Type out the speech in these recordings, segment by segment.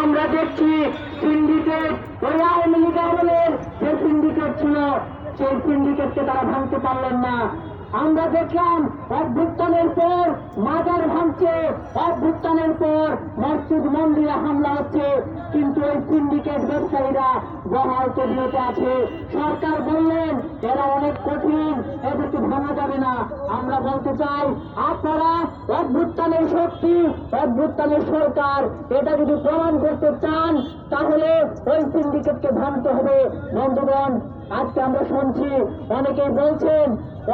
আমরা দেখছি সিন্ডিকেট ওই আওয়ামী লীগ আমলের যে সিন্ডিকেট ছিল, সেই সিন্ডিকেটকে তারা ভাঙতে পারলেন না। আমরা দেখলাম অভ্যুত্থানের পর মাজার ভাঙছে, অভ্যুত্থানের পর মসজিদ মন্দিরে হামলা হচ্ছে, কিন্তু ওই সিন্ডিকেট ব্যবসায়ীরা বহাল তবিয়তে আছে। সরকার বললেন, এরা অনেক কঠিন, এদেরকে ভাঙা যাবে না। আমরা বলতে চাই, আপনারা অভ্যুত্থানের শক্তি, অভ্যুত্থানের সরকার, এটা যদি প্রমাণ করতে চান, তাহলে ওই সিন্ডিকেটকে ভাঙতে হবে। বন্ধুগণ, আজকে আমরা শুনছি, অনেকেই বলছেন,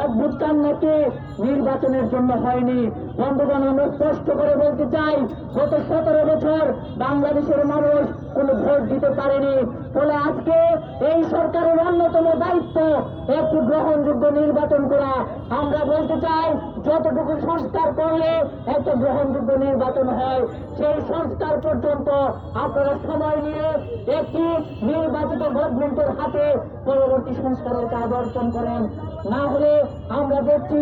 অভ্যুত্থান নাকি নির্বাচনের জন্য হয়নি। বন্ধুগণ, আমরা স্পষ্ট করে বলতে চাই, গত সতেরো বছর বাংলাদেশের মানুষ কোনো ভোট দিতে পারেনি। ফলে আজকে এই সরকারের অন্যতম দায়িত্ব একটি গ্রহণযোগ্য নির্বাচন করা। আমরা বলতে চাই, যতটুকু সংস্কার করলে একটা গ্রহণযোগ্য নির্বাচন হয়, সেই সংস্কার পর্যন্ত আপনারা সময় নিয়ে একটি নির্বাচিত গভর্নমেন্টের হাতে পরবর্তী সংস্কারের কাজ অর্জন করেন। না হলে আমরা দেখছি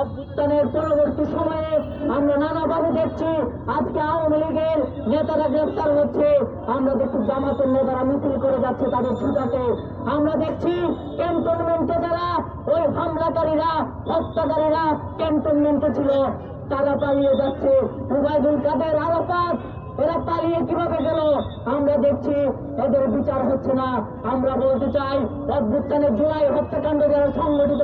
অভ্যুত্থানের পরবর্তী সময়ে আমরা নানাভাবে দেখছি, আজকে আওয়ামী লীগের নেতারা গ্রেফতার হচ্ছে। আমরা দেখছি জামাতের নেতারা মিছিল করে যাচ্ছে তাদের ছুটাতে আমরা দেখছি ক্যান্টনমেন্টে যারা ওই হামলাকারীরা, হত্যাকারীরা ক্যান্টনমেন্টে ছিল, তারা পালিয়ে যাচ্ছে। উবায়দুল কাদের, আরাফাত, এরা পালিয়ে কীভাবে গেল? আমরা দেখছি এদের বিচার হচ্ছে না। আমরা বলতে চাই, অভ্যুত্থানের জুলাই হত্যাকাণ্ড যারা সংগঠিত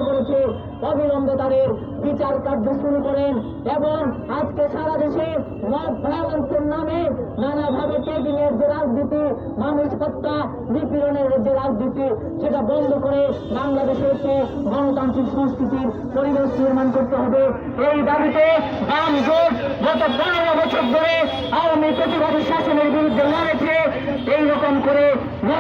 অবিলম্বে তাদের বিচার কার্য শুরু করেন এবং আজকে সারা দেশে মব ভায়োলেন্সের নামে নানাভাবে টেকিংয়ের যে রাজনীতি মানুষ হত্যা নিপীড়নের যে রাজনীতি, সেটা বন্ধ করে বাংলাদেশে একটি গণতান্ত্রিক সংস্কৃতির পরিবেশ নির্মাণ করতে হবে। এই দাবিতে বাম জোট গত পনেরো বছর ধরে আওয়ামী প্রতিবাদী শাসনের বিরুদ্ধে লড়েছে। করে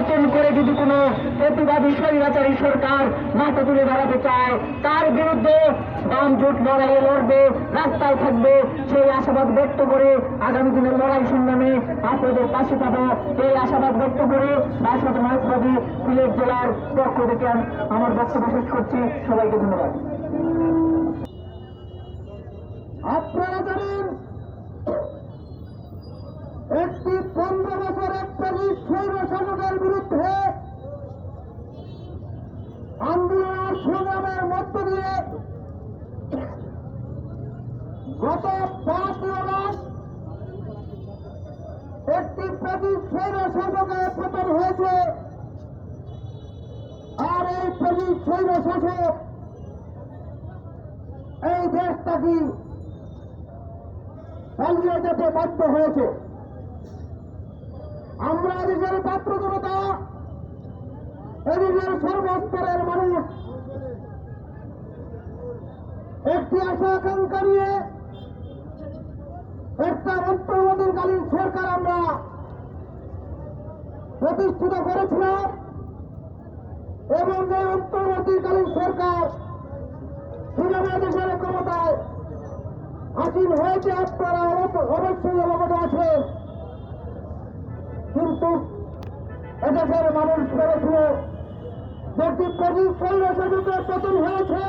নতুন করে যদি কোনো প্রতিবাদী স্বৈরাচারী সরকার মাথা তুলে দাঁড়াতে চায়, তার বিরুদ্ধে বাম জোট লড়াইয়ে লড়বে, রাস্তায় থাকবে সেই আশাবাদ ব্যক্ত করে আগামী দিনের লড়াই সংগ্রামে আপনাদের পাশে পাবো। এই আশাবাদ ব্যক্ত করে বাসত মাহবাদী সিলেট জেলার পক্ষ থেকে আমার বক্তব্য শেষ করছি। সবাইকে ধন্যবাদ। আপনারা জানেন একটি পনেরো বছর একটালি সৌর শাসকের বিরুদ্ধে আন্দোলন সংগ্রামের মধ্য দিয়ে গত পাঁচ মাস একটি প্রতি সৌর শাসকের পতন হয়েছে। আর এই সৌর শাসক এই দেশটাকে পালিয়ে যেতে বাধ্য হয়েছে। আমরা এদেশের ছাত্র এদেশের সর্বস্তরের মানুষ, একটি আশা আকাঙ্ক্ষা নিয়ে একটা অন্তর্বর্তীকালীন সরকার আমরা প্রতিষ্ঠিত করেছিলাম এবং এই অন্তর্বর্তীকালীন সরকার কীভাবে দেশের ক্ষমতায় আসীন হয়েছে, আপনারা অবশ্য- অবশ্যই অবগত আছেন। কিন্তু এদেশের মানুষ করেছিল যেটি প্রদীপ শৈলসেবকের পতন হয়েছে,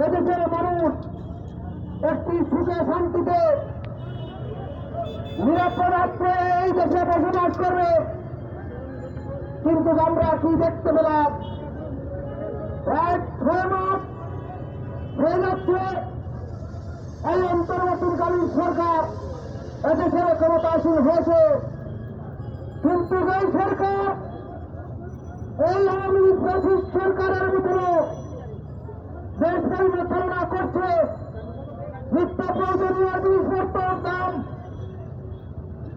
এদেশের মানুষ একটি সুখে শান্তিতে নিরাপদ আশ্রয়ে এই দেশে বসবাস করবে। কিন্তু আমরা কি দেখতে পেলাম? এক ছয় মাস হয়ে যাচ্ছে এই অন্তর্বর্তীকালীন সরকার এদেশের ক্ষমতাসীন হয়েছে। কিন্তু এই সরকার, এই আওয়ামী লীগ সরকারের ভিতরে দেশ পরিচালনা করছে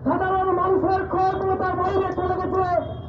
সাধারণ মানুষের ক্ষমতার বাইরে চলে গেছে।